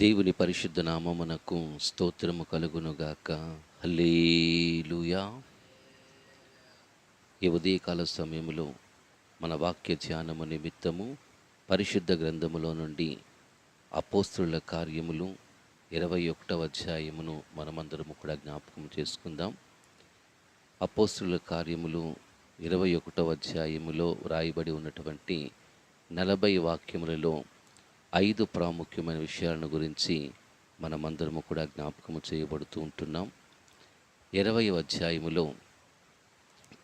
దేవుని పరిశుద్ధ నామమునకు స్తోత్రము కలుగునుగాక. హల్లేలుయా. ఈ ఉదయకాల సమయంలో మన వాక్య ధ్యానము నిమిత్తము పరిశుద్ధ గ్రంథములో నుండి అపోస్తుల కార్యములు ఇరవై ఒకటవ అధ్యాయమును మనమందరము కూడా జ్ఞాపకం చేసుకుందాం. అపోస్తుల కార్యములు ఇరవై ఒకటవ అధ్యాయములో వ్రాయబడి ఉన్నటువంటి నలభై వాక్యములలో ఐదు ప్రాముఖ్యమైన విషయాలను గురించి మనమందరము కూడా జ్ఞాపకము చేయబడుతూ ఉంటున్నాం. ఇరవై అధ్యాయములో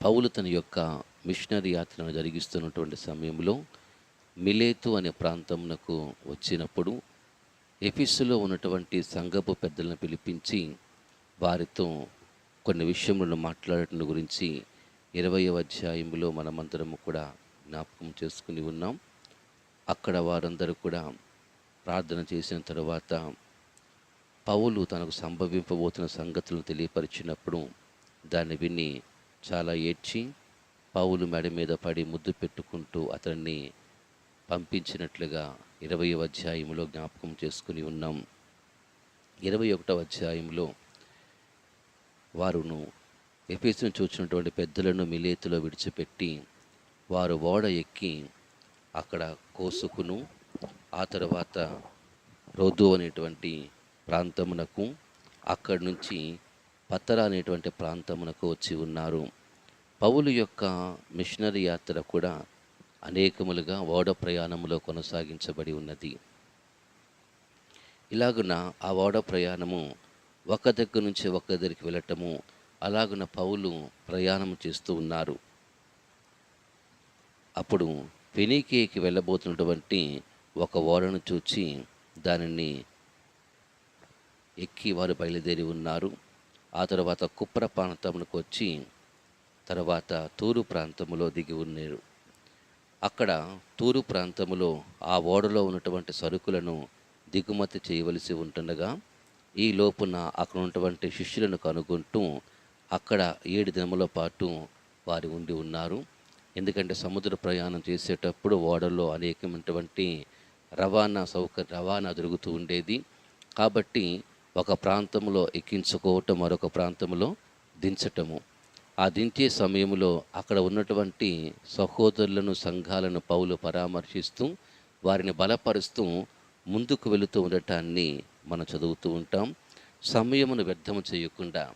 పౌలు తన యొక్క మిషనరీ యాత్రను జరిగిస్తున్నటువంటి సమయంలో మిలేతు అనే ప్రాంతమునకు వచ్చినప్పుడు ఎఫిస్సులో ఉన్నటువంటి సంఘపు పెద్దలను పిలిపించి వారితో కొన్ని విషయములను మాట్లాడటం గురించి ఇరవై అధ్యాయంలో మనమందరము కూడా జ్ఞాపకం చేసుకుని ఉన్నాం. అక్కడ వారందరూ కూడా ప్రార్థన చేసిన తర్వాత పౌలు తనకు సంభవింపబోతున్న సంగతులను తెలియపరిచినప్పుడు దాన్ని విని చాలా ఏడ్చి పౌలు మెడ మీద పడి ముద్దు పెట్టుకుంటూ అతన్ని పంపించినట్లుగా ఇరవై అధ్యాయంలో జ్ఞాపకం చేసుకుని ఉన్నాం. ఇరవై ఒకటవ అధ్యాయంలో వారును ఎఫీసును చూచినటువంటి పెద్దలను మిలేతులో విడిచిపెట్టి వారు ఓడ ఎక్కి అక్కడ కోసుకును. ఆ తర్వాత రోదు అనేటువంటి ప్రాంతమునకు అక్కడి నుంచి పత్తర అనేటువంటి ప్రాంతమునకు వచ్చి ఉన్నారు. పౌలు యొక్క మిషనరీ యాత్ర కూడా అనేకములుగా ఓడ ప్రయాణములో కొనసాగించబడి ఉన్నది. ఇలాగున ఆ ఓడ ప్రయాణము ఒక దగ్గర నుంచి ఒక దగ్గరికి వెళ్ళటము అలాగున పౌలు ప్రయాణం చేస్తూ ఉన్నారు. అప్పుడు ఫెనీకేకి వెళ్ళబోతున్నటువంటి ఒక ఓడను చూచి దానిని ఎక్కి వారు బయలుదేరి ఉన్నారు. ఆ తర్వాత కుప్ర ప్రాంతమునకు వచ్చి తర్వాత తూరు ప్రాంతములో దిగి ఉన్నారు. అక్కడ తూరు ప్రాంతములో ఆ ఓడలో ఉన్నటువంటి సరుకులను దిగుమతి చేయవలసి ఉంటుండగా ఈ లోపున అక్కడ ఉన్నటువంటి శిష్యులను కనుగొంటూ అక్కడ ఏడు దినముల పాటు వారు ఉండి ఉన్నారు. ఎందుకంటే సముద్ర ప్రయాణం చేసేటప్పుడు ఓడల్లో అనేకమైనటువంటి రవాణా సౌకర్య రవాణా జరుగుతూ ఉండేది. కాబట్టి ఒక ప్రాంతంలో ఎక్కించుకోవటం మరొక ప్రాంతంలో దించటము. ఆ దించే సమయంలో అక్కడ ఉన్నటువంటి సహోదరులను సంఘాలను పౌలు పరామర్శిస్తూ వారిని బలపరుస్తూ ముందుకు వెళుతూ ఉండటాన్ని మనం చదువుతూ ఉంటాం. సమయమును వ్యర్థం చేయకుండా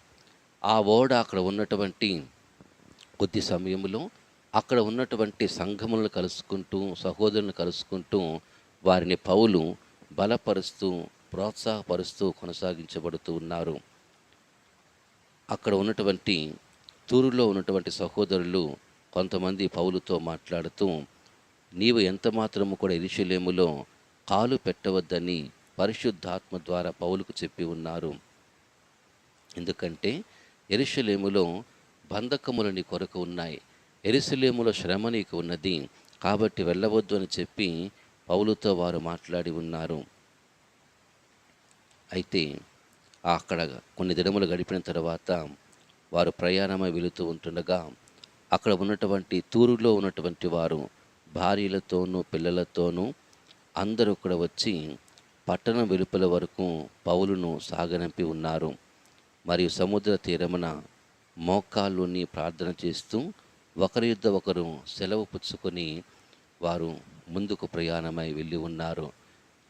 ఆ ఓడ అక్కడ ఉన్నటువంటి కొద్ది సమయంలో అక్కడ ఉన్నటువంటి సంఘములను కలుసుకుంటూ సహోదరులను కలుసుకుంటూ వారిని పౌలు బలపరుస్తూ ప్రోత్సాహపరుస్తూ కొనసాగించబడుతూ ఉన్నారు. అక్కడ ఉన్నటువంటి తూరులో ఉన్నటువంటి సహోదరులు కొంతమంది పౌలుతో మాట్లాడుతూ నీవు ఎంత మాత్రము కూడా ఇరుషులేములో కాలు పెట్టవద్దని పరిశుద్ధాత్మ ద్వారా పౌలుకు చెప్పి ఉన్నారు. ఎందుకంటే ఎరుషలేములో బంధకములని కొరకు ఉన్నాయి. ఎరుసలేములో శ్రమ నీకు ఉన్నది. కాబట్టి వెళ్ళవద్దు అని చెప్పి పౌలుతో వారు మాట్లాడి ఉన్నారు. అయితే అక్కడ కొన్ని దినములు గడిపిన తర్వాత వారు ప్రయాణమై వెళుతూ ఉంటుండగా అక్కడ ఉన్నటువంటి తూరులో ఉన్నటువంటి వారు భార్యలతోనూ పిల్లలతోనూ అందరూ కూడా వచ్చి పట్టణం వెలుపల వరకు పౌలును సాగనంపి ఉన్నారు. మరియు సముద్ర తీరమున మోకాళ్ళుని ప్రార్థన చేస్తూ ఒకరి యుద్ధ ఒకరు సెలవు పుచ్చుకొని వారు ముందుకు ప్రయాణమై వెళ్ళి ఉన్నారు.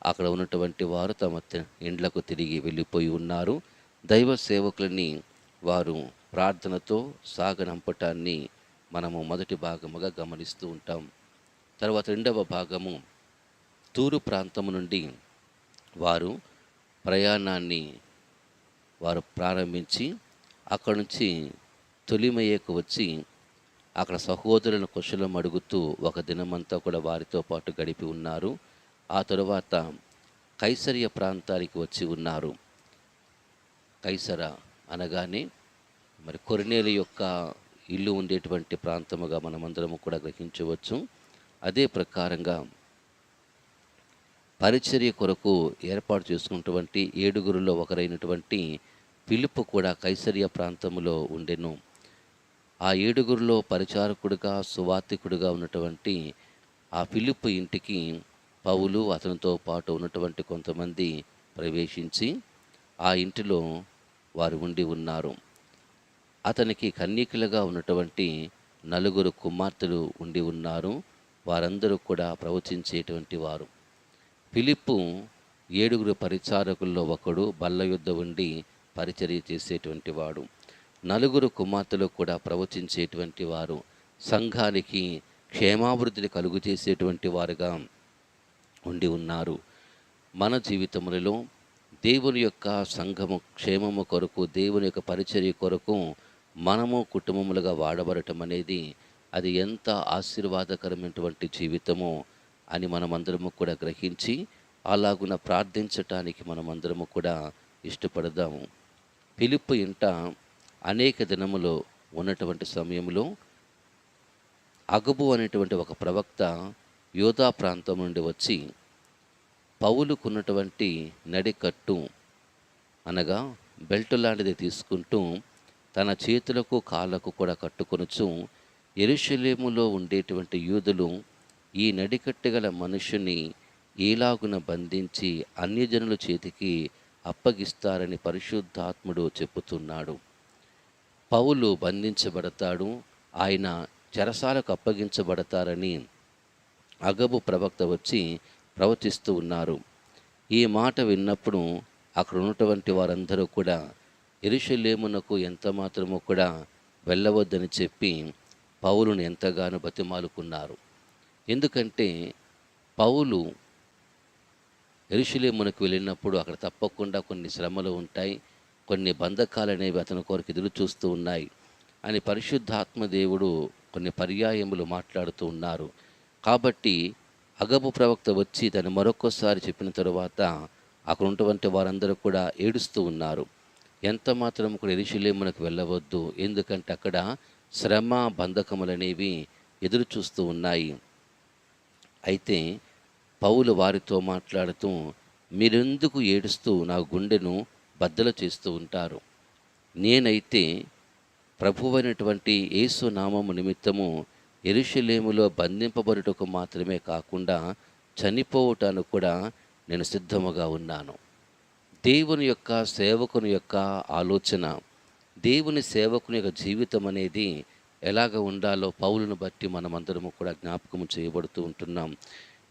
అక్కడ ఉన్నటువంటి వారు తమ ఇండ్లకు తిరిగి వెళ్ళిపోయి ఉన్నారు. దైవ సేవకులని వారు ప్రార్థనతో సాగనంపటాన్ని మనము మొదటి భాగముగా గమనిస్తూ ఉంటాం. తర్వాత రెండవ భాగము తూరు ప్రాంతము నుండి వారు ప్రయాణాన్ని వారు ప్రారంభించి అక్కడ నుంచి తొలిమయ్యకు వచ్చి అక్కడ సహోదరులను కుశలం అడుగుతూ ఒక దినమంతా కూడా వారితో పాటు గడిపి ఉన్నారు. ఆ తరువాత కైసరియ ప్రాంతానికి వచ్చి ఉన్నారు. కైసర అనగానే మరి కొరినేలు యొక్క ఇల్లు ఉండేటువంటి ప్రాంతముగా మనమందరము కూడా గ్రహించవచ్చు. అదే ప్రకారంగా పరిచర్య కొరకు ఏర్పాటు చేసుకున్నటువంటి ఏడుగురులో ఒకరైనటువంటి పిలుపు కూడా కైసరియ ప్రాంతములో ఉండెను. ఆ ఏడుగురిలో పరిచారకుడిగా సువార్థికుడిగా ఉన్నటువంటి ఆ పిలుపు ఇంటికి పౌలు అతనితో పాటు ఉన్నటువంటి కొంతమంది ప్రవేశించి ఆ ఇంటిలో వారు ఉండి ఉన్నారు. అతనికి కన్యకులుగా ఉన్నటువంటి నలుగురు కుమార్తెలు ఉండి ఉన్నారు. వారందరూ కూడా ప్రవచించేటువంటి వారు. పిలిప్పు ఏడుగురు పరిచారకుల్లో ఒకడు బల్ల యుద్ధ ఉండి పరిచర్య చేసేటువంటి వాడు. నలుగురు కుమార్తెలు కూడా ప్రవచించేటువంటి వారు సంఘానికి క్షేమాభివృద్ధిని కలుగు చేసేటువంటి వారుగా ఉండి ఉన్నారు. మన జీవితములలో దేవుని యొక్క సంఘము క్షేమము కొరకు దేవుని యొక్క పరిచర్య కొరకు మనము కుటుంబములుగా వాడబడటం అనేది అది ఎంత ఆశీర్వాదకరమైనటువంటి జీవితమో అని మనమందరము కూడా గ్రహించి అలాగున ప్రార్థించటానికి మనమందరము కూడా ఇష్టపడదాము. పిలుపు ఇంట అనేక దినములో ఉన్నటువంటి సమయంలో అగబు అనేటువంటి ఒక ప్రవక్త యోధా ప్రాంతం నుండి వచ్చి పౌలుకున్నటువంటి నడికట్టు అనగా బెల్ట్ లాంటిది తీసుకుంటూ తన చేతులకు కాళ్ళకు కూడా కట్టుకొనుచు ఎరుషలేములో ఉండేటువంటి యూదులు ఈ నడికట్టు గల మనుషుని ఈలాగున బంధించి అన్యజనుల చేతికి అప్పగిస్తారని పరిశుద్ధాత్ముడు చెప్పుతున్నాడు. పౌలు బంధించబడతాడు ఆయన చెరసాలకు అప్పగించబడతారని అగబు ప్రవక్త వచ్చి ప్రవచిస్తూ ఉన్నారు. ఈ మాట విన్నప్పుడు అక్కడ ఉన్నటువంటి వారందరూ కూడా ఎరుషలేమునకు ఎంత మాత్రమో కూడా వెళ్ళవద్దని చెప్పి పౌలును ఎంతగానో బతిమాలుకున్నారు. ఎందుకంటే పౌలు ఎరుషులేమునకు వెళ్ళినప్పుడు అక్కడ తప్పకుండా కొన్ని శ్రమలు ఉంటాయి కొన్ని బంధకాలు అనేవి అతని కొరకు ఎదురు చూస్తూ ఉన్నాయి అని పరిశుద్ధాత్మ దేవుడు కొన్ని పర్యాయములు మాట్లాడుతూ ఉన్నారు. కాబట్టి అగబు ప్రవక్త వచ్చి దాన్ని మరొకసారి చెప్పిన తరువాత అక్కడ ఉన్నటువంటి వారందరూ కూడా ఏడుస్తూ ఉన్నారు. ఎంత మాత్రం కూడా మనకు వెళ్ళవద్దు ఎందుకంటే అక్కడ శ్రమ బంధకములనేవి ఎదురు చూస్తూ ఉన్నాయి. అయితే పౌలు వారితో మాట్లాడుతూ మీరెందుకు ఏడుస్తూ నా గుండెను బద్దలు చేస్తూ ఉంటారు. నేనైతే ప్రభువైనటువంటి యేసు నామము నిమిత్తము ఎరుషలేములో బంధింపబడుటకు మాత్రమే కాకుండా చనిపోవటానికి కూడా నేను సిద్ధముగా ఉన్నాను. దేవుని యొక్క సేవకుని యొక్క ఆలోచన దేవుని సేవకుని యొక్క జీవితం అనేది ఎలాగ ఉండాలో పౌలను బట్టి మనమందరము కూడా జ్ఞాపకం చేయబడుతూ ఉంటున్నాం.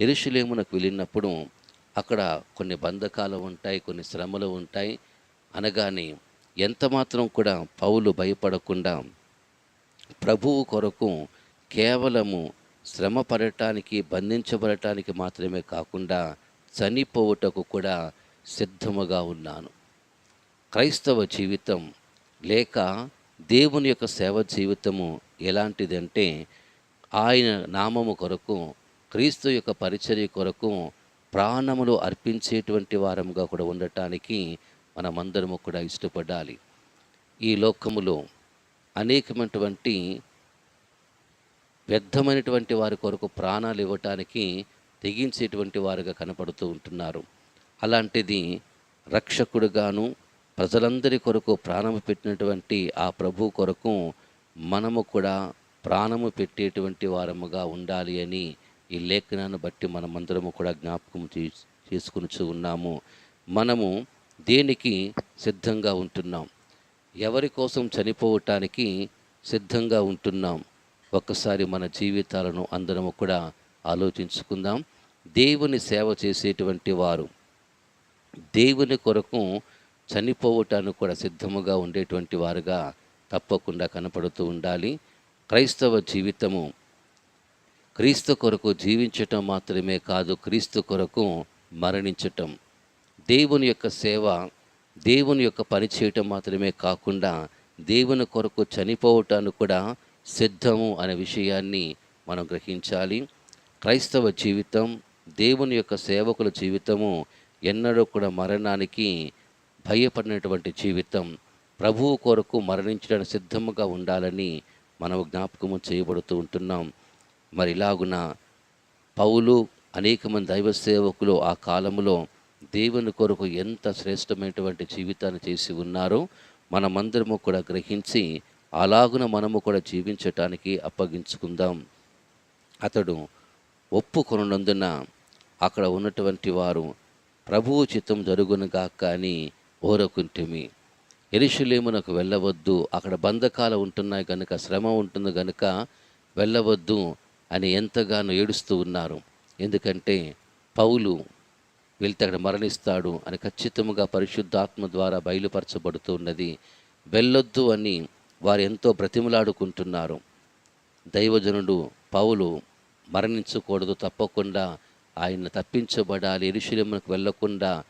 ఎరుషులేమునకు వెళ్ళినప్పుడు అక్కడ కొన్ని బంధకాలు ఉంటాయి కొన్ని శ్రమలు ఉంటాయి. అనగానే ఎంత మాత్రం కూడా పౌలు భయపడకుండా ప్రభువు కొరకు కేవలము శ్రమ పడటానికి బంధించబడటానికి మాత్రమే కాకుండా చనిపోవుటకు కూడా సిద్ధముగా ఉన్నాను. క్రైస్తవ జీవితం లేక దేవుని యొక్క సేవ జీవితము ఎలాంటిదంటే ఆయన నామము కొరకు క్రీస్తు యొక్క పరిచర్య కొరకు ప్రాణములు అర్పించేటువంటి వారముగా కూడా ఉండటానికి మనమందరము కూడా ఇష్టపడాలి. ఈ లోకములో అనేకమైనటువంటి వ్యర్థమైనటువంటి వారి కొరకు ప్రాణాలు ఇవ్వటానికి తెగించేటువంటి వారుగా కనపడుతూ ఉంటున్నారు. అలాంటిది రక్షకుడుగాను ప్రజలందరి కొరకు ప్రాణము పెట్టినటువంటి ఆ ప్రభు కొరకు మనము కూడా ప్రాణము పెట్టేటువంటి వారముగా ఉండాలి అని ఈ లేఖనాన్ని బట్టి మనమందరము కూడా జ్ఞాపకం చేసుకుని ఉన్నాము. మనము దేనికి సిద్ధంగా ఉంటున్నాం? ఎవరి కోసం చనిపోవటానికి సిద్ధంగా ఉంటున్నాం? ఒక్కసారి మన జీవితాలను అందరము కూడా ఆలోచించుకుందాం. దేవుని సేవ చేసేటువంటి వారు దేవుని కొరకు చనిపోవటానికి కూడా సిద్ధముగా ఉండేటువంటి వారుగా తప్పకుండా కనపడుతూ ఉండాలి. క్రైస్తవ జీవితము క్రీస్తు కొరకు జీవించటం మాత్రమే కాదు క్రీస్తు కొరకు మరణించటం. దేవుని యొక్క సేవ దేవుని యొక్క పని చేయటం మాత్రమే కాకుండా దేవుని కొరకు చనిపోవటానికి కూడా సిద్ధము అనే విషయాన్ని మనం గ్రహించాలి. క్రైస్తవ జీవితం దేవుని యొక్క సేవకుల జీవితము ఎన్నడూ కూడా మరణానికి భయపడినటువంటి జీవితం ప్రభువు కొరకు మరణించడానికి సిద్ధముగా ఉండాలని మనం జ్ఞాపకము చేయబడుతూ ఉంటున్నాం. మరి ఇలాగున పౌలు అనేక మంది దైవ సేవకులు ఆ కాలంలో దేవుని కొరకు ఎంత శ్రేష్టమైనటువంటి జీవితాన్ని చేసి ఉన్నారో మనమందరము కూడా గ్రహించి అలాగున మనము కూడా జీవించటానికి అప్పగించుకుందాం. అతడు ఒప్పుకొనున్నందున అక్కడ ఉన్నటువంటి వారు ప్రభువు చిత్తం జరుగునుగాక అని ఓరకుంటిమి. ఎరుషులేమునకు వెళ్ళవద్దు అక్కడ బంధకాలు ఉంటున్నాయి కనుక శ్రమ ఉంటుంది కనుక వెళ్ళవద్దు అని ఎంతగానో ఏడుస్తూ ఉన్నారు. ఎందుకంటే పౌలు వెళ్తే అక్కడ మరణిస్తాడు అని ఖచ్చితంగా పరిశుద్ధాత్మ ద్వారా బయలుపరచబడుతూ ఉన్నది వెళ్ళొద్దు అని వారు ఎంతో బ్రతిమలాడుకుంటున్నారు. దైవజనుడు పౌలు మరణించకూడదు తప్పకుండా ఆయన తప్పించబడాలి ఎరుశలేమునకు వెళ్ళకుండా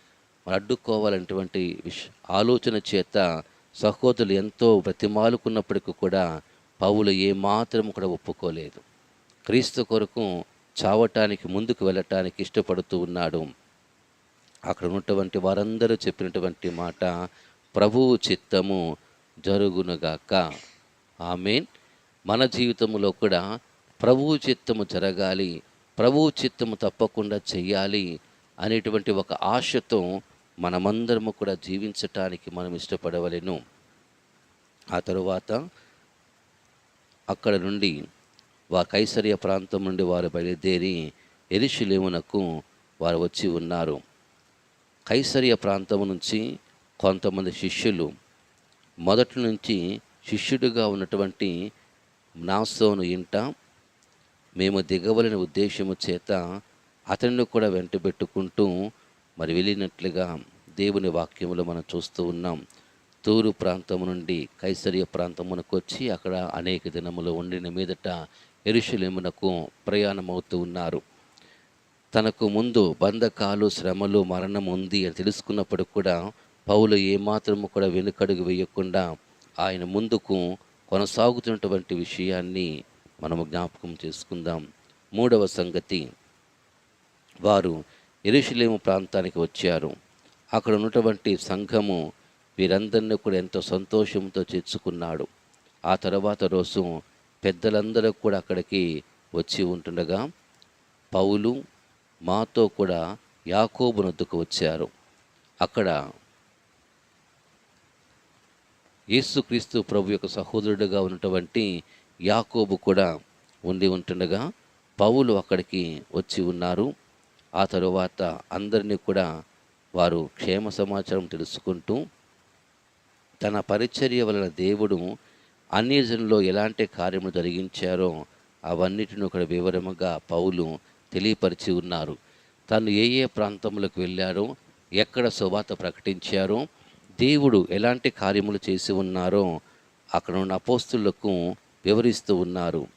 అడ్డుకోవాలనేటువంటి విష ఆలోచన చేత సహోదరులు ఎంతో బ్రతిమాలుకున్నప్పటికీ కూడా పౌలు ఏమాత్రం కూడా ఒప్పుకోలేదు. క్రీస్తు కొరకు చావటానికి ముందుకు వెళ్ళటానికి ఇష్టపడుతూ ఉన్నాడు. అక్కడ ఉన్నటువంటి వారందరూ చెప్పినటువంటి మాట ప్రభువు చిత్తము జరుగునుగాక. ఆమెన్. మన జీవితంలో కూడా ప్రభువు చిత్తము జరగాలి ప్రభువు చిత్తము తప్పకుండా చెయ్యాలి అనేటువంటి ఒక ఆశతో మనమందరము కూడా జీవించటానికి మనం ఇష్టపడవలెను. ఆ తరువాత అక్కడ నుండి వా కైసరియ ప్రాంతం నుండి వారు బయలుదేరి ఎరిశిలేమునకు వారు వచ్చి ఉన్నారు. కైసరియ ప్రాంతం నుంచి కొంతమంది శిష్యులు మొదటి నుంచి శిష్యుడిగా ఉన్నటువంటి నాసోను ఇంట మేము దిగవలని ఉద్దేశము చేత అతన్ని కూడా వెంటబెట్టుకుంటూ మరి వెళ్ళినట్లుగా దేవుని వాక్యములు మనం చూస్తూ ఉన్నాం. తూరు ప్రాంతం నుండి కైసరియ ప్రాంతమునకు వచ్చి అక్కడ అనేక దినములు ఉండిన మీదట ఎరుషులేమునకు ప్రయాణమవుతూ ఉన్నారు. తనకు ముందు బంధకాలు శ్రమలు మరణం ఉంది అని తెలుసుకున్నప్పుడు కూడా పౌలు ఏమాత్రము కూడా వెనుకడుగు వేయకుండా ఆయన ముందుకు కొనసాగుతున్నటువంటి విషయాన్ని మనము జ్ఞాపకం చేసుకుందాం. మూడవ సంగతి వారు ఎరుషులేము ప్రాంతానికి వచ్చారు. అక్కడ ఉన్నటువంటి సంఘము వీరందరినీ కూడా ఎంతో సంతోషంతో చేర్చుకున్నాడు. ఆ తర్వాత రోజు పెద్దలందరూ కూడా అక్కడికి వచ్చి ఉంటుండగా పౌలు మాతో కూడా యాకోబునొద్దుకు వచ్చారు. అక్కడ యేసుక్రీస్తు ప్రభు యొక్క సహోదరుడుగా ఉన్నటువంటి యాకోబు కూడా ఉండి ఉంటుండగా పౌలు అక్కడికి వచ్చి ఉన్నారు. ఆ తరువాత అందరినీ కూడా వారు క్షేమ సమాచారం తెలుసుకుంటూ తన పరిచర్య వలన దేవుడు అన్యజనులో ఎలాంటి కార్యములు జరిగించారో అవన్నిటిని ఒక వివరముగా పౌలు తెలియపరిచి ఉన్నారు. తను ఏ ఏ ప్రాంతములకు వెళ్ళారో ఎక్కడ శుభాత ప్రకటించారో దేవుడు ఎలాంటి కార్యములు చేసి ఉన్నారో అక్కడ ఉన్న అపోస్తులకు వివరిస్తూ ఉన్నారు.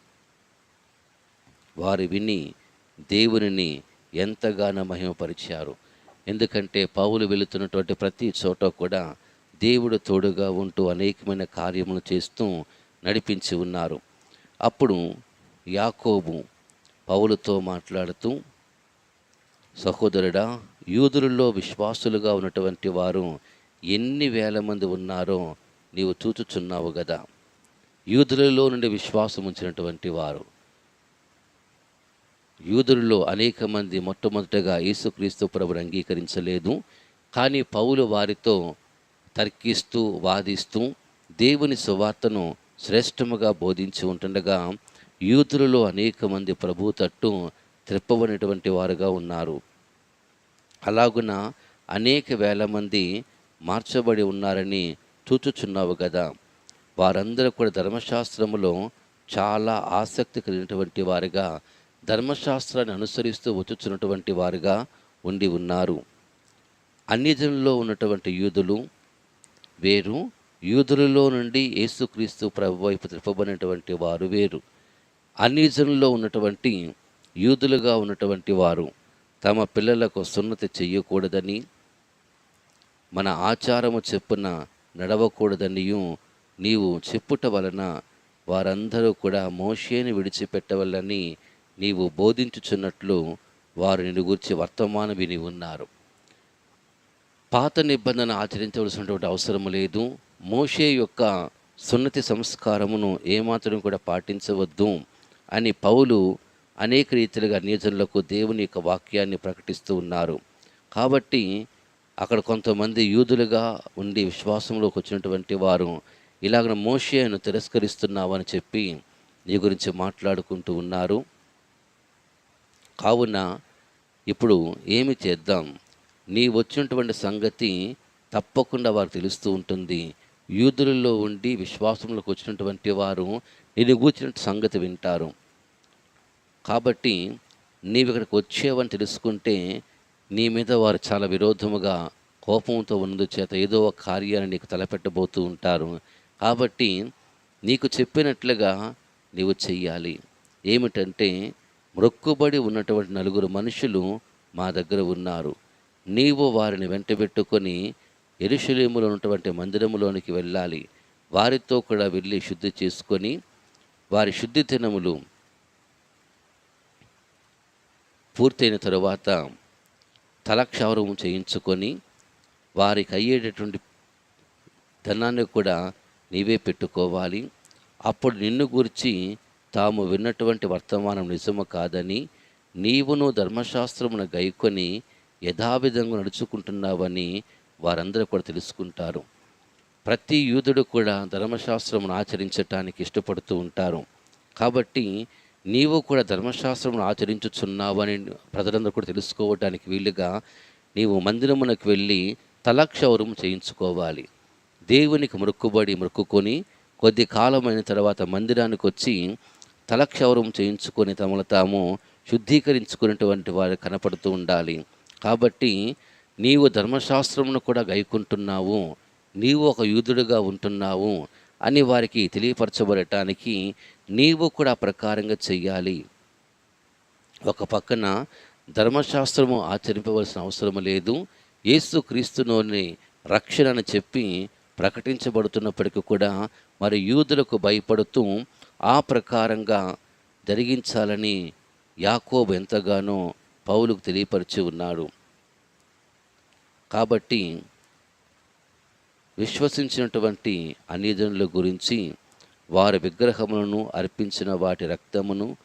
వారు విని దేవునిని ఎంతగానో మహిమపరిచారు. ఎందుకంటే పావులు వెళుతున్నటువంటి ప్రతి చోట కూడా దేవుడు తోడుగా ఉంటూ అనేకమైన కార్యములు చేస్తూ నడిపించి ఉన్నారు. అప్పుడు యాకోబు పౌలుతో మాట్లాడుతూ సహోదరుడా యూదులలో విశ్వాసులుగా ఉన్నటువంటి వారు ఎన్ని వేల మంది ఉన్నారో నీవు చూచుచున్నావు కదా యూదులలో నుండి విశ్వాసం ఉంచినటువంటి వారు. యూదులలో అనేక మంది మొట్టమొదటగా యేసుక్రీస్తు ప్రభుని అంగీకరించలేదు. కానీ పౌలు వారితో తర్కిస్తూ వాదిస్తూ దేవుని సువార్తను శ్రేష్టముగా బోధించి ఉంటుండగా యూదులలో అనేక మంది ప్రభు తట్టు త్రిప్పబడినటువంటి వారుగా ఉన్నారు. అలాగున అనేక వేల మంది మార్చబడి ఉన్నారని చూచుచున్నావు కదా వారందరూ కూడా ధర్మశాస్త్రములో చాలా ఆసక్తి కలిగినటువంటి వారుగా ధర్మశాస్త్రాన్ని అనుసరిస్తూ వచ్చుచున్నటువంటి వారుగా ఉండి ఉన్నారు. అన్యజనుల్లో ఉన్నటువంటి యూదులు వేరు యూదులలో నుండి యేసుక్రీస్తు ప్రభు వైపు త్రిపబడినటువంటి వారు వేరు. అన్యజనుల్లో ఉన్నటువంటి యూదులుగా ఉన్నటువంటి వారు తమ పిల్లలకు సున్నతి చెయ్యకూడదని మన ఆచారము చెప్పున నడవకూడదనియు నీవు చెప్పుట వలన వారందరూ కూడా మోషేని విడిచిపెట్టవలని నీవు బోధించుచున్నట్లు వారు నిన్ను గురించి వర్తమానం విని ఉన్నారు. పాత నిబంధన ఆచరించవలసినటువంటి అవసరం లేదు. మోషే యొక్క సున్నతి సంస్కారమును ఏమాత్రం కూడా పాటించవద్దు. అని పౌలు అనేక రీతిలుగా నియోజనులకు దేవుని యొక్క వాక్యాన్ని ప్రకటిస్తూ ఉన్నారు. కాబట్టి అక్కడ కొంతమంది యూదులుగా ఉండి విశ్వాసంలోకి వచ్చినటువంటి వారు ఇలాగ మోషేను తిరస్కరిస్తున్నావని చెప్పి నీ గురించి మాట్లాడుకుంటూ ఉన్నారు. కావున ఇప్పుడు ఏమి చేద్దాం? నీ వచ్చినటువంటి సంగతి తప్పకుండా వారు తెలుస్తూ ఉంటుంది. యూదులలో ఉండి విశ్వాసంలోకి వచ్చినటువంటి వారు నేను కూర్చున్న సంగతి వింటారు. కాబట్టి నీవు ఇక్కడికి వచ్చేవని తెలుసుకుంటే నీ మీద వారు చాలా విరోధముగా కోపంతో ఉన్నందు చేత ఏదో ఒక కార్యాన్ని నీకు తలపెట్టబోతూ ఉంటారు. కాబట్టి నీకు చెప్పినట్లుగా నీవు చెయ్యాలి. ఏమిటంటే మ్రొక్కుబడి ఉన్నటువంటి నలుగురు మనుషులు మా దగ్గర ఉన్నారు. నీవు వారిని వెంటబెట్టుకొని ఎరుషులేములో ఉన్నటువంటి మందిరములోనికి వెళ్ళాలి. వారితో కూడా వెళ్ళి శుద్ధి చేసుకొని వారి శుద్ధి దినములు పూర్తయిన తరువాత తలక్షౌరం చేయించుకొని వారికి అయ్యేటటువంటి ధనాన్ని కూడా నీవే పెట్టుకోవాలి. అప్పుడు నిన్ను గురించి తాము విన్నటువంటి వర్తమానం నిజము కాదని నీవును ధర్మశాస్త్రమును గైకొని యథావిధంగా నడుచుకుంటున్నావని వారందరూ కూడా తెలుసుకుంటారు. ప్రతి యూదుడు కూడా ధర్మశాస్త్రమును ఆచరించటానికి ఇష్టపడుతూ ఉంటారు. కాబట్టి నీవు కూడా ధర్మశాస్త్రమును ఆచరించుచున్నావని ప్రజలందరూ కూడా తెలుసుకోవడానికి వీలుగా నీవు మందిరమునకు వెళ్ళి తలక్షౌరం చేయించుకోవాలి. దేవునికి మొక్కుబడి మొక్కుకొని కొద్ది కాలమైన తర్వాత మందిరానికి వచ్చి తలక్షౌరం చేయించుకొని తమను తాము శుద్ధీకరించుకునేటువంటి వారు కనపడుతూ ఉండాలి. కాబట్టి నీవు ధర్మశాస్త్రమును కూడా గైకుంటున్నావు. నీవు ఒక యూదుడుగా ఉంటున్నావు అని వారికి తెలియపరచబడటానికి నీవు కూడా ఆ ప్రకారంగా చెయ్యాలి. ఒక పక్కన ధర్మశాస్త్రము ఆచరింపవలసిన అవసరం లేదు. యేసు క్రీస్తులోని రక్షణ అని చెప్పి ప్రకటించబడుతున్నప్పటికీ కూడా మరి యూదులకు భయపడుతూ ఆ ప్రకారంగా జరిగించాలని యాకోబు ఎంతగానో పౌలుకు తెలియపరిచి ఉన్నాడు. కాబట్టి విశ్వసించినటువంటి అన్యజనుల గురించి వారి విగ్రహములను అర్పించిన వాటి రక్తమును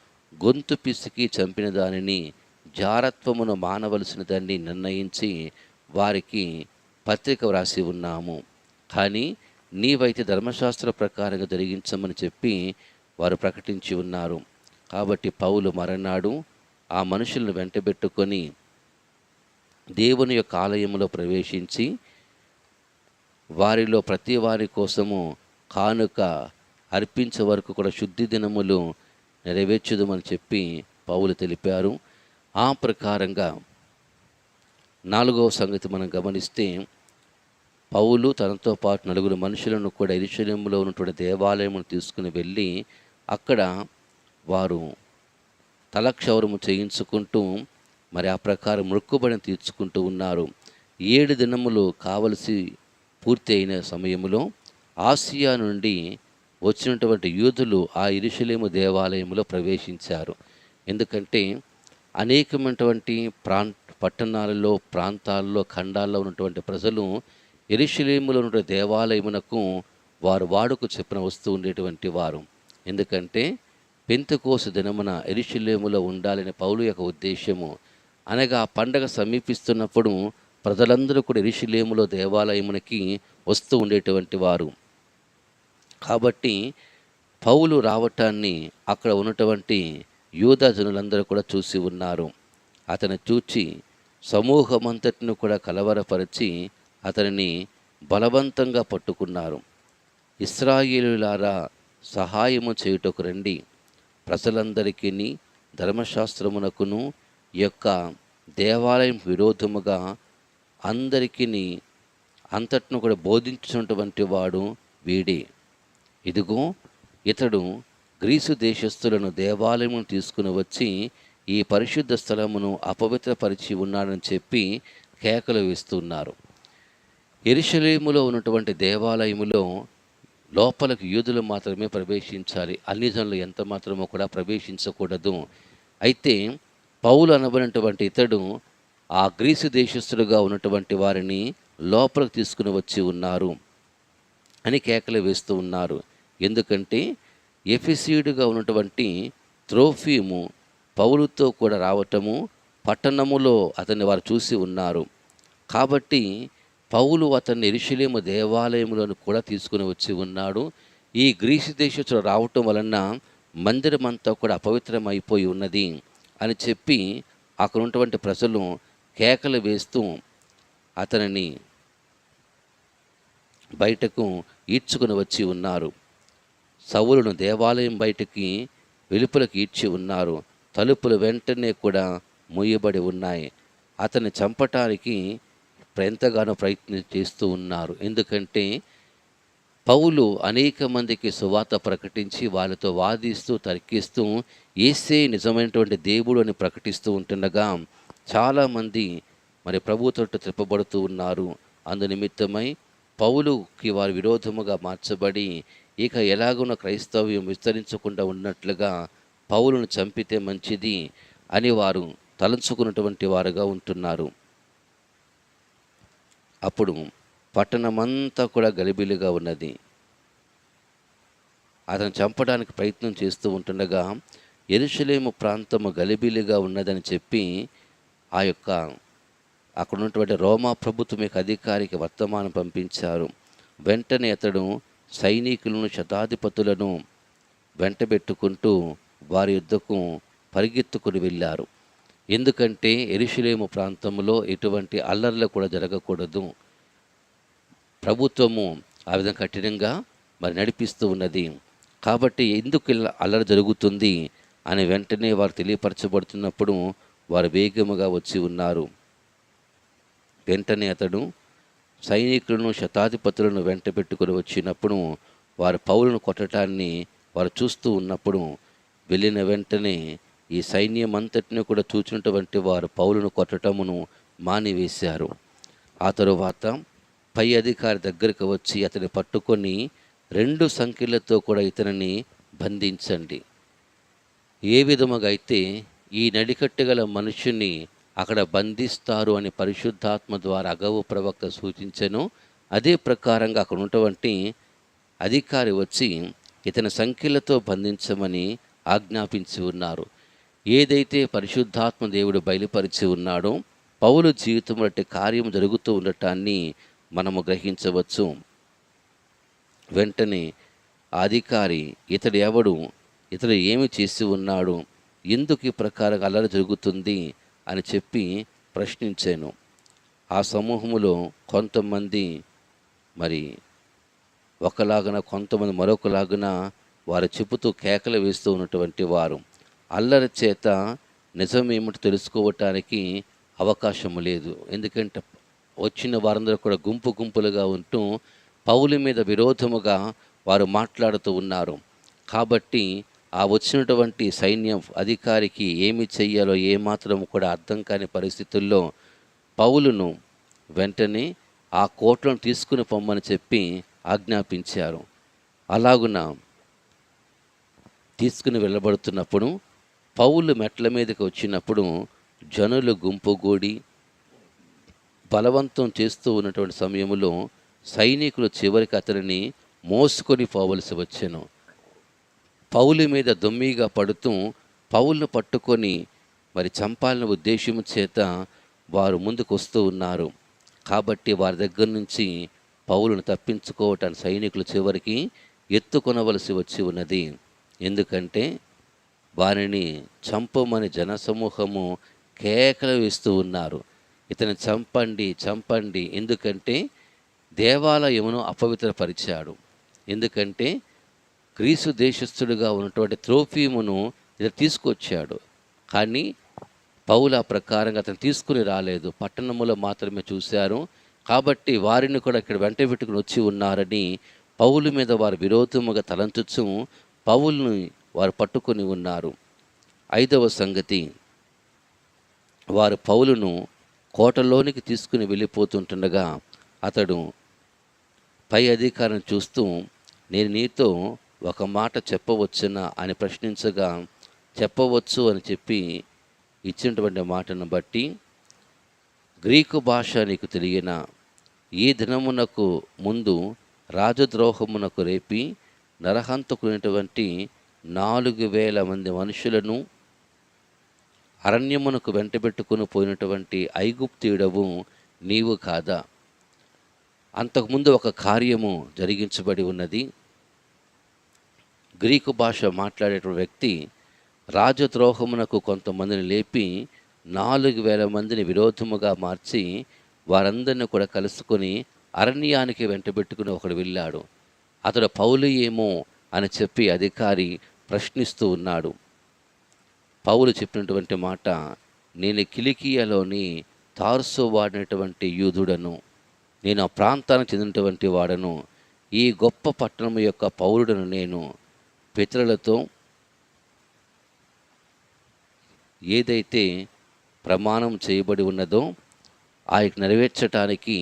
గొంతు పిసికి చంపిన దానిని జారత్వమును మానవలసిన దాన్ని నిర్ణయించి వారికి పత్రిక వ్రాసి ఉన్నాము. కానీ నీవైతే ధర్మశాస్త్ర ప్రకారంగా జరిగించమని చెప్పి వారు ప్రకటించి ఉన్నారు. కాబట్టి పౌలు మరనాడు ఆ మనుషులను వెంటబెట్టుకొని దేవుని యొక్క ఆలయంలో ప్రవేశించి వారిలో ప్రతి వారి కోసము కానుక అర్పించే వరకు కూడా శుద్ధి దినములు నెరవేర్చుదమని చెప్పి పౌలు తెలిపారు. ఆ ప్రకారంగా నాలుగవ సంగతి మనం గమనిస్తే పౌలు తనతో పాటు నలుగురు మనుషులను కూడా ఇరుశల్యంలో ఉన్నటువంటి దేవాలయమును తీసుకుని వెళ్ళి అక్కడ వారు తలక్షౌరము చేయించుకుంటూ మరి ఆ ప్రకారం మృక్కుబడిని తీర్చుకుంటూ ఉన్నారు. ఏడు దినములు కావలసి పూర్తి అయిన సమయంలో ఆసియా నుండి వచ్చినటువంటి యూదులు ఆ ఇరుషులేము దేవాలయంలో ప్రవేశించారు. ఎందుకంటే అనేకమైనటువంటి ప్రాం పట్టణాలలో ప్రాంతాల్లో ఖండాల్లో ఉన్నటువంటి ప్రజలు ఎరుషలేములో ఉన్న దేవాలయమునకు వారు వాడుకు చెప్పిన వస్తూ ఉండేటువంటి వారు. ఎందుకంటే పెంతకోస దినమున ఎరిశిలేములో ఉండాలని పౌలు యొక్క ఉద్దేశము అనగా పండగ సమీపిస్తున్నప్పుడు ప్రజలందరూ కూడా ఎరిశిలేములో దేవాలయమునకి వస్తూ ఉండేటువంటి వారు. కాబట్టి పౌలు రావటాన్ని అక్కడ ఉన్నటువంటి యూదా జనులందరూ కూడా చూసి ఉన్నారు. అతను చూచి సమూహమంతటిని కూడా కలవరపరిచి అతనిని బలవంతంగా పట్టుకున్నారు. ఇస్రాయేలులారా సహాయము చేయుటకు రండి. ప్రజలందరికీ ధర్మశాస్త్రమునకును ఈ యొక్క దేవాలయం విరోధముగా అందరికీ అంతటిను కూడా బోధించినటువంటి వాడు వీడే. ఇదిగో ఇతడు గ్రీసు దేశస్థులను దేవాలయమును తీసుకుని వచ్చి ఈ పరిశుద్ధ స్థలమును అపవిత్రపరిచి ఉన్నాడని చెప్పి కేకలు వేస్తున్నారు. ఎరుషలేములో ఉన్నటువంటి దేవాలయములో లోపలకు యూదులు మాత్రమే ప్రవేశించాలి. అన్ని జనులు ఎంత మాత్రమో కూడా ప్రవేశించకూడదు. అయితే పౌలు అనబడినటువంటి ఇతడు ఆ గ్రీసు దేశస్థులుగా ఉన్నటువంటి వారిని లోపలికి తీసుకుని వచ్చి ఉన్నారు అని కేకలు వేస్తూ ఉన్నారు. ఎందుకంటే ఎఫిసీయుడుగా ఉన్నటువంటి త్రోఫీము పౌలుతో కూడా రావటము పట్టణములో అతన్ని వారు చూసి ఉన్నారు. కాబట్టి పౌలు అతన్ని ఎరుషలేము దేవాలయంలోని కూడా తీసుకుని వచ్చి ఉన్నాడు. ఈ గ్రీసు దేశస్తులు రావటం వలన మందిరం అంతా కూడా అపవిత్రమైపోయి ఉన్నది అని చెప్పి అక్కడ ఉన్నటువంటి ప్రజలు కేకలు వేస్తూ అతనిని బయటకు ఈడ్చుకుని వచ్చి ఉన్నారు. సౌలును దేవాలయం బయటికి వెలుపలకు ఈడ్చి ఉన్నారు. తలుపులు వెంటనే కూడా మూయబడి ఉన్నాయి. అతన్ని చంపటానికి ఎంతగానో ప్రయత్నం చేస్తూ ఉన్నారు. ఎందుకంటే పౌలు అనేక మందికి సువాత ప్రకటించి వాళ్ళతో వాదిస్తూ తర్కిస్తూ ఏసే నిజమైనటువంటి దేవుడు అని ప్రకటిస్తూ ఉంటుండగా చాలామంది మరి ప్రభుతోటి త్రిప్పబడుతూ ఉన్నారు. అందు నిమిత్తమై పౌలుకి వారి విరోధముగా మార్చబడి ఇక ఎలాగున్న క్రైస్తవ్యం విస్తరించకుండా ఉన్నట్లుగా పౌలను చంపితే మంచిది అని వారు తలంచుకున్నటువంటి వారుగా ఉంటున్నారు. అప్పుడు పట్టణమంతా కూడా గలిబిలిగా ఉన్నది. అతను చంపడానికి ప్రయత్నం చేస్తూ ఉంటుండగా ఎరుషలేము ప్రాంతము గలిబిలిగా ఉన్నదని చెప్పి ఆ యొక్క అక్కడ ఉన్నటువంటి రోమా ప్రభుత్వం యొక్క అధికారికి వర్తమానం పంపించారు. వెంటనే అతడు సైనికులను శతాధిపతులను వెంటబెట్టుకుంటూ వారి యుద్ధకు పరిగెత్తుకుని వెళ్ళారు. ఎందుకంటే ఎరుషులేము ప్రాంతంలో ఎటువంటి అల్లర్లు కూడా జరగకూడదు. ప్రభుత్వము ఆ విధంగా కఠినంగా మరి నడిపిస్తూ ఉన్నది. కాబట్టి ఎందుకు ఇలా అల్లరి జరుగుతుంది అని వెంటనే వారు తెలియపరచబడుతున్నప్పుడు వారు వేగముగా వచ్చి ఉన్నారు. వెంటనే అతడు సైనికులను శతాధిపతులను వెంట పెట్టుకుని వచ్చినప్పుడు వారు పౌలను కొట్టడాన్ని వారు చూస్తూ ఉన్నప్పుడు వెళ్ళిన వెంటనే ఈ సైన్యం అంతటిని కూడా చూచినటువంటి వారు పౌలను కొట్టటమును మానివేశారు. ఆ తరువాత పై అధికారి దగ్గరికి వచ్చి అతని పట్టుకొని రెండు సంఖ్యలతో కూడా ఇతనిని బంధించండి. ఏ విధముగా అయితే ఈ నడికట్టుగల మనుషుని అక్కడ బంధిస్తారు అని పరిశుద్ధాత్మ ద్వారా అగవు ప్రవక్త సూచించను. అదే ప్రకారంగా అక్కడ ఉన్నటువంటి అధికారి వచ్చి ఇతని సంఖ్యలతో బంధించమని ఆజ్ఞాపించి ఉన్నారు. ఏదైతే పరిశుద్ధాత్మ దేవుడు బయలుపరిచి ఉన్నాడో పౌలు జీవితం వంటి కార్యం జరుగుతూ ఉండటాన్ని మనము గ్రహించవచ్చు. వెంటనే అధికారి ఇతడు ఎవడు ఇతడు ఏమి చేసి ఉన్నాడు? ఎందుకు ఈ ప్రకారం అల్లరి జరుగుతుంది? అని చెప్పి ప్రశ్నించాను. ఆ సమూహంలో కొంతమంది మరి ఒకలాగన కొంతమంది మరొకలాగున వారు చెబుతూ కేకలు వేస్తూ ఉన్నటువంటి వారు. అల్లరి చేత నిజమేమిటి తెలుసుకోవటానికి అవకాశము లేదు. ఎందుకంటే వచ్చిన వారందరూ కూడా గుంపు గుంపులుగా ఉంటూ పౌలు మీద విరోధముగా వారు మాట్లాడుతూ ఉన్నారు. కాబట్టి ఆ వచ్చినటువంటి సైన్యం అధికారికి ఏమి చెయ్యాలో ఏమాత్రం కూడా అర్థం కాని పరిస్థితుల్లో పౌలును వెంటనే ఆ కోట్లను తీసుకుని పొమ్మని చెప్పి ఆజ్ఞాపించారు. అలాగున తీసుకుని వెళ్ళబడుతున్నప్పుడు పౌలు మెట్ల మీదకి వచ్చినప్పుడు జనులు గుంపుగూడి బలవంతం చేస్తూ ఉన్నటువంటి సమయంలో సైనికులు చివరికి అతనిని మోసుకొని పోవలసి వచ్చాను. పౌలు మీద దొమ్మిగా పడుతూ పౌలను పట్టుకొని మరి చంపాలని ఉద్దేశం చేత వారు ముందుకు వస్తూ ఉన్నారు. కాబట్టి వారి దగ్గర నుంచి పౌలను తప్పించుకోవటానికి సైనికులు చివరికి ఎత్తుకొనవలసి వచ్చి ఉన్నది. ఎందుకంటే వారిని చంపమని జనసమూహము కేకలు వేస్తూ ఉన్నారు. ఇతను చంపండి చంపండి ఎందుకంటే దేవాలయమును అపవిత్రపరిచాడు. ఎందుకంటే గ్రీసు దేశస్థుడుగా ఉన్నటువంటి త్రోఫీమును ఇతను తీసుకొచ్చాడు. కానీ పౌల ప్రకారంగా అతను తీసుకుని రాలేదు. పట్టణములో మాత్రమే చూశారు. కాబట్టి వారిని కూడా ఇక్కడ వెంట పెట్టుకుని వచ్చి ఉన్నారని పౌలు మీద వారు విరోధముగా తలంచుచు పౌల్ని వారు పట్టుకొని ఉన్నారు. ఐదవ సంగతి వారు పౌలును కోటలోనికి తీసుకుని వెళ్ళిపోతుంటుండగా అతడు పై అధికారం చూస్తూ నేను నీతో ఒక మాట చెప్పవచ్చునా అని ప్రశ్నించగా చెప్పవచ్చు అని చెప్పి ఇచ్చినటువంటి మాటను బట్టి గ్రీకు భాష నీకు తెలియన? ఈ దినమునకు ముందు రాజద్రోహమునకు రేపి నరహంతకునేటువంటి నాలుగు వేల మంది మనుషులను అరణ్యమునకు వెంటబెట్టుకుని పోయినటువంటి ఐగుప్తీయుడవు నీవు కాదా? అంతకుముందు ఒక కార్యము జరిగించబడి ఉన్నది. గ్రీకు భాష మాట్లాడేటువంటి వ్యక్తి రాజద్రోహమునకు కొంతమందిని లేపి నాలుగు వేల మందిని విరోధముగా మార్చి వారందరిని కూడా కలుసుకొని అరణ్యానికి వెంటబెట్టుకుని ఒకడు వెళ్ళాడు. అతడు పౌలు ఏమో అని చెప్పి అధికారి ప్రశ్నిస్తూ ఉన్నాడు. పౌలు చెప్పినటువంటి మాట నేను కిలికియాలోని తార్సు వాడినటువంటి యూదుడను నేను ఆ ప్రాంతానికి చెందినటువంటి వాడను ఈ గొప్ప పట్టణం యొక్క పౌరుడను నేను పితరులతో ఏదైతే ప్రమాణం చేయబడి ఉన్నదో ఆయన నెరవేర్చటానికి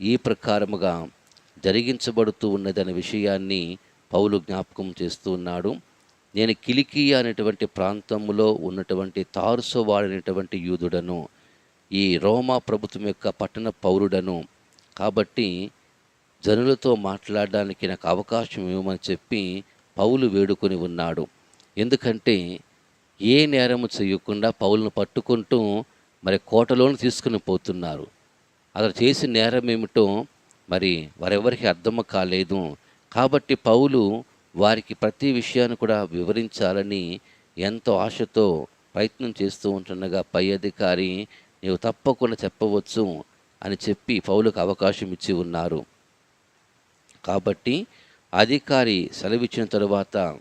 ఈ ప్రకారముగా జరిగించబడుతూ ఉన్నదనే విషయాన్ని పౌలు జ్ఞాపకం చేస్తూ ఉన్నాడు. నేను కిలికియా అనేటువంటి ప్రాంతంలో ఉన్నటువంటి తారుసో వాడినటువంటి యూదుడను ఈ రోమా ప్రభుత్వం యొక్క పట్టణ పౌరుడను కాబట్టి జనులతో మాట్లాడడానికి నాకు అవకాశం ఇవ్వమని చెప్పి పౌలు వేడుకొని ఉన్నాడు. ఎందుకంటే ఏ నేరము చేయకుండా పౌలను పట్టుకుంటూ మరి కోటలోని తీసుకుని పోతున్నారు. అతను చేసిన నేరం ఏమిటో మరి వారెవరికి అర్థం కాలేదు. కాబట్టి పౌలు వారికి ప్రతి విషయాన్ని కూడా వివరించాలని ఎంతో ఆశతో ప్రయత్నం చేస్తూ ఉంటుండగా పై అధికారి నీవు తప్పకుండా చెప్పవచ్చు అని చెప్పి పౌలకు అవకాశం ఇచ్చి ఉన్నారు. కాబట్టి అధికారి సెలవిచ్చిన తరువాత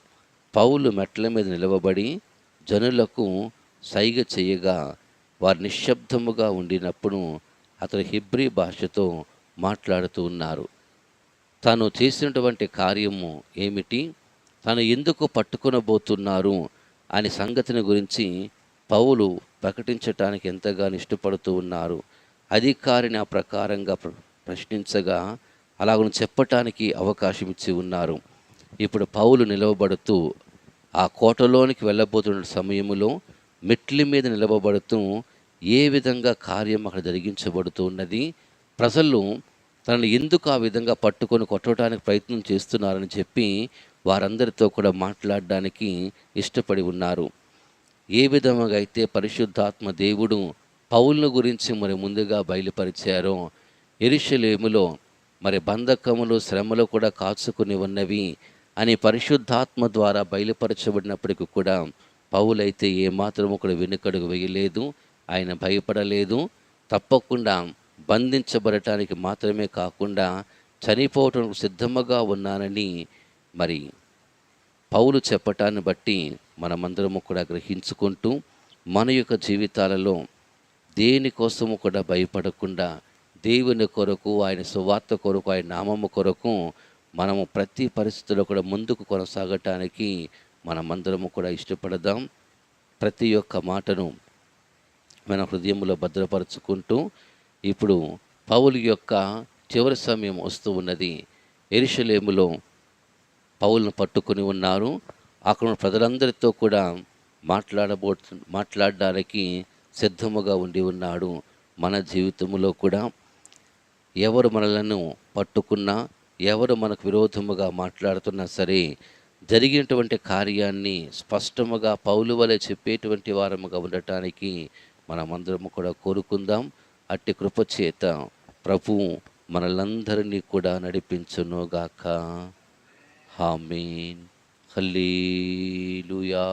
పౌలు మెట్ల మీద నిలవబడి జనులకు సైగ చేయగా వారు నిశ్శబ్దముగా ఉండినప్పుడు అతడు హిబ్రీ భాషతో మాట్లాడుతూ ఉన్నారు. తాను చేసినటువంటి కార్యము ఏమిటి? తను ఎందుకు పట్టుకొనబోతున్నారు? అనే సంగతిని గురించి పౌలు ప్రకటించటానికి ఎంతగానో ఇష్టపడుతూ ఉన్నారు. అధికారిని ఆ ప్రకారంగా ప్ర- ప్రశ్నించగా అలాగను చెప్పటానికి అవకాశం ఇచ్చి ఉన్నారు. ఇప్పుడు పౌలు నిలవబడుతూ ఆ కోటలోనికి వెళ్ళబోతున్న సమయంలో మెట్ల మీద నిలవబడుతూ ఏ విధంగా కార్యం అక్కడ జరిగించబడుతూ ఉన్నది ప్రజలు తనను ఎందుకు ఆ విధంగా పట్టుకొని కొట్టడానికి ప్రయత్నం చేస్తున్నారని చెప్పి వారందరితో కూడా మాట్లాడడానికి ఇష్టపడి ఉన్నారు. ఏ విధముగా అయితే పరిశుద్ధాత్మ దేవుడు పౌలను గురించి మరి ముందుగా బయలుపరిచారో ఎరిషలేములో మరి బంధకములు శ్రమలు కూడా కాచుకుని ఉన్నవి అని పరిశుద్ధాత్మ ద్వారా బయలుపరచబడినప్పటికీ కూడా పౌలైతే ఏమాత్రం ఒకడు వెనుకడుగు వేయలేదు ఆయన భయపడలేదు. తప్పకుండా బంధించబడటానికి మాత్రమే కాకుండా చనిపోవటానికి సిద్ధముగా ఉన్నానని మరి పౌలు చెప్పటాన్ని బట్టి మనమందరము కూడా గ్రహించుకుంటూ మన యొక్క జీవితాలలో దేనికోసము కూడా భయపడకుండా దేవుని కొరకు ఆయన సువార్త కొరకు ఆయన నామము కొరకు మనము ప్రతి పరిస్థితుల్లో కూడా ముందుకు కొనసాగటానికి మనమందరము కూడా ఇష్టపడదాం. ప్రతి ఒక్క మాటను మన హృదయంలో భద్రపరుచుకుంటూ ఇప్పుడు పౌలు యొక్క చివరి సమయం వస్తూ ఉన్నది. ఎరుషలేములో పౌలను పట్టుకొని ఉన్నారు. అక్కడ ప్రజలందరితో కూడా మాట్లాడబో మాట్లాడడానికి సిద్ధముగా ఉండి ఉన్నాడు మన జీవితంలో కూడా. ఎవరు మనలను పట్టుకున్నా ఎవరు మనకు విరోధముగా మాట్లాడుతున్నా సరే జరిగినటువంటి కార్యాన్ని స్పష్టముగా పౌలు వలె చెప్పేటువంటి వారముగా ఉండటానికి మనమందరము కూడా కోరుకుందాం. అట్టి కృపచేత ప్రభు మనలందరినీ కూడా నడిపించునుగాక. హామీన్ హల్లీలుయా.